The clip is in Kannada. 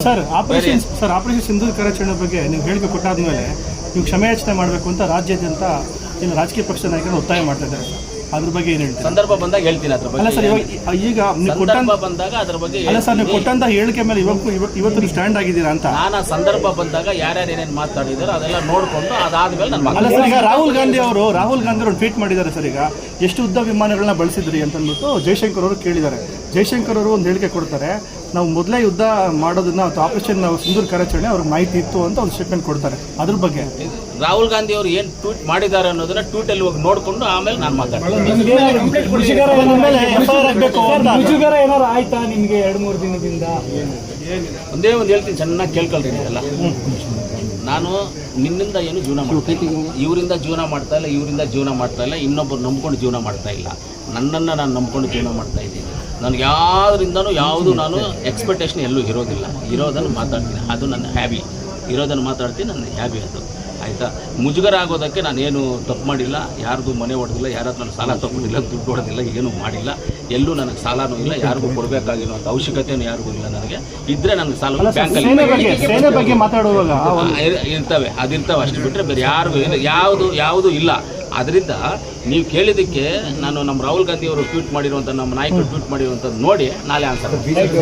Sir operation sir. Operation Sindoor ಕಾರ್ಯಾಚರಣೆ ಬಗ್ಗೆ ನೀವು ಹೇಳಿಕೆ ಕೊಟ್ಟಾದ್ಮೇಲೆ ನೀವು ಕ್ಷಮೆಯಾಚನೆ ಮಾಡಬೇಕು ಅಂತ ರಾಜ್ಯಾದ್ಯಂತ ಏನು ರಾಜಕೀಯ ಪಕ್ಷದ ನಾಯಕರು ಒತ್ತಾಯ ಮಾಡ್ತಾ ಇದ್ದಾರೆ ಸರ್. ಅದ್ರ ಬಗ್ಗೆ ಏನು ಹೇಳ್ತೀರಾ? ಸಂದರ್ಭ ಬಂದಾಗ ಹೇಳ್ತೀನಿ ಅದ್ರ ಅಲ್ಲ ಸರ್ ಬಗ್ಗೆ ಇವಾಗ ಈಗ ನೀವು ಕೊಟ್ಟಂತ ಸಂದರ್ಭ ಬಂದಾಗ ಅದ್ರ ಬಗ್ಗೆ ಅಲ್ಲ ಸರ್ ನೀವು. ಕೊಟ್ಟಂತ ಹೇಳಿಕೆ ಮೇಲೆ ಇವತ್ತು ಇವತ್ತು ಇವತ್ತು ನೀವು ಸ್ಟ್ಯಾಂಡ್ ಆಗಿದ್ದೀರಾ ಅಂತ? ನಾನು ಆ ಸಂದರ್ಭ ಬಂದಾಗ ಯಾರ್ಯಾರು ಏನೇನು ಮಾತಾಡಿದಾರೋ ಅದೆಲ್ಲ ನೋಡ್ಕೊಂಡು ಅದಾದ್ಮೇಲೆ ನಾನು ಅಲ್ಲ ಸರ್ ಈಗ ರಾಹುಲ್ ಗಾಂಧಿ ಅವರು ರಾಹುಲ್ ಗಾಂಧಿ ಅವರು ಟ್ವೀಟ್ ಮಾಡಿದ್ದಾರೆ ಸರ್ ಈಗ. ಎಷ್ಟು ಉದ್ದ ವಿಮಾನಗಳನ್ನ ಬಳಸಿದ್ರಿ ಅಂತ ಅಂದ್ಬಿಟ್ಟು ಜೈಶಂಕರ್ ಅವರು ಕೇಳಿದ್ದಾರೆ. ಜೈಶಂಕರ್ ಅವರು ಒಂದು ಹೇಳಿಕೆ ಕೊಡ್ತಾರೆ ನಾವು ಮೊದಲೇ ಯುದ್ಧ ಮಾಡೋದನ್ನ ಅಥವಾ ಆಪರೇಷನ್ ನಾವು ಸಿಂಧೂರ್ ಕಾರ್ಯಾಚರಣೆ ಅವ್ರಿಗೆ ಮಾಹಿತಿ ಇತ್ತು ಅಂತ ಒಂದು ಸ್ಟೇಟ್ಮೆಂಟ್ ಕೊಡ್ತಾರೆ. ಅದ್ರ ಬಗ್ಗೆ. ರಾಹುಲ್ ಗಾಂಧಿ ಅವರು ಏನ್ ಟ್ವೀಟ್ ಮಾಡಿದ್ದಾರೆ ಅನ್ನೋದನ್ನ ಟ್ವೀಟ್ ಅಲ್ಲಿ ಹೋಗಿ ನೋಡ್ಕೊಂಡು ಆಮೇಲೆ ನಾನು ಮಾತಾಡ್ತೀನಿ. ಮುಜುಗರ ಆಯ್ತಾ ನಿಮ್ಗೆ ಮೂರು ದಿನದಿಂದ ಒಂದೇ ಒಂದು ಹೇಳ್ತೀನಿ, ಚೆನ್ನಾಗಿ ಕೇಳ್ಕೊಳ್ರಿ ನೀವೆಲ್ಲ ನಾನು ನಿನ್ನಿಂದ ಏನು ಜೀವನ ಮಾಡ್ತೀನಿ ಇವರಿಂದ ಜೀವನ ಮಾಡ್ತಾ ಇಲ್ಲ, ಇವರಿಂದ ಜೀವನ ಮಾಡ್ತಾ ಇಲ್ಲ, ಇನ್ನೊಬ್ಬರು ನಂಬ್ಕೊಂಡು ಜೀವನ ಮಾಡ್ತಾ ಇಲ್ಲ. ನನ್ನನ್ನು ನಾನು ನಂಬ್ಕೊಂಡು ಜೀವನ ಮಾಡ್ತಾ ಇದ್ದೀನಿ. ನನಗೆ ಯಾವುದರಿಂದನೂ ಯಾವುದು ನಾನು ಎಕ್ಸ್ಪೆಕ್ಟೇಷನ್ ಎಲ್ಲೂ ಇರೋದಿಲ್ಲ. ಇರೋದನ್ನು ಮಾತಾಡ್ತೀನಿ. ಅದು ನನ್ನ ಹ್ಯಾಬಿ ಇರೋದನ್ನು ಮಾತಾಡ್ತೀನಿ ನನ್ನ ಹ್ಯಾಬಿ ಅದು ಆಯಿತಾ? ಮುಜುಗರ ಆಗೋದಕ್ಕೆ ನಾನೇನು ತಪ್ಪು ಮಾಡಿಲ್ಲ ಯಾರಿಗೂ ಮನೆ ಹೊಡೆದಿಲ್ಲ ಯಾರ ಹತ್ರ ನಾನು ಸಾಲ ತಗೊಂಡಿಲ್ಲ ದುಡ್ಡು ಹೊಡೆದಿಲ್ಲ ಏನೂ ಮಾಡಿಲ್ಲ. ಎಲ್ಲೂ ನನಗೆ ಸಾಲನೂ ಇಲ್ಲ ಯಾರಿಗೂ ಕೊಡಬೇಕಾಗಿರುವಂಥ ಅವಶ್ಯಕತೆಯೂ ಯಾರಿಗೂ ಇಲ್ಲ ನನಗೆ. ಇದ್ದರೆ ನನಗೆ ಸಾಲ ಬ್ಯಾಂಕಲ್ಲಿ ಮಾತಾಡುವಾಗ ಇರ್ತವೆ ಅದಿರ್ತವೆ ಅಷ್ಟು ಬಿಟ್ಟರೆ ಬೇರೆ ಯಾರಿಗೂ ಯಾವುದು ಯಾವುದು ಇಲ್ಲ. ಅದರಿಂದ ನೀವು ಕೇಳಿದ್ದಕ್ಕೆ ನಾನು ನಮ್ಮ ರಾಹುಲ್ ಗಾಂಧಿ ಅವರು ಟ್ವೀಟ್ ಮಾಡಿರುವಂಥ ನಮ್ಮ ನಾಯಕರು ಟ್ವೀಟ್ ಮಾಡಿರುವಂಥದ್ದು ನೋಡಿ ನಾಳೆ ಆನ್ಸರ್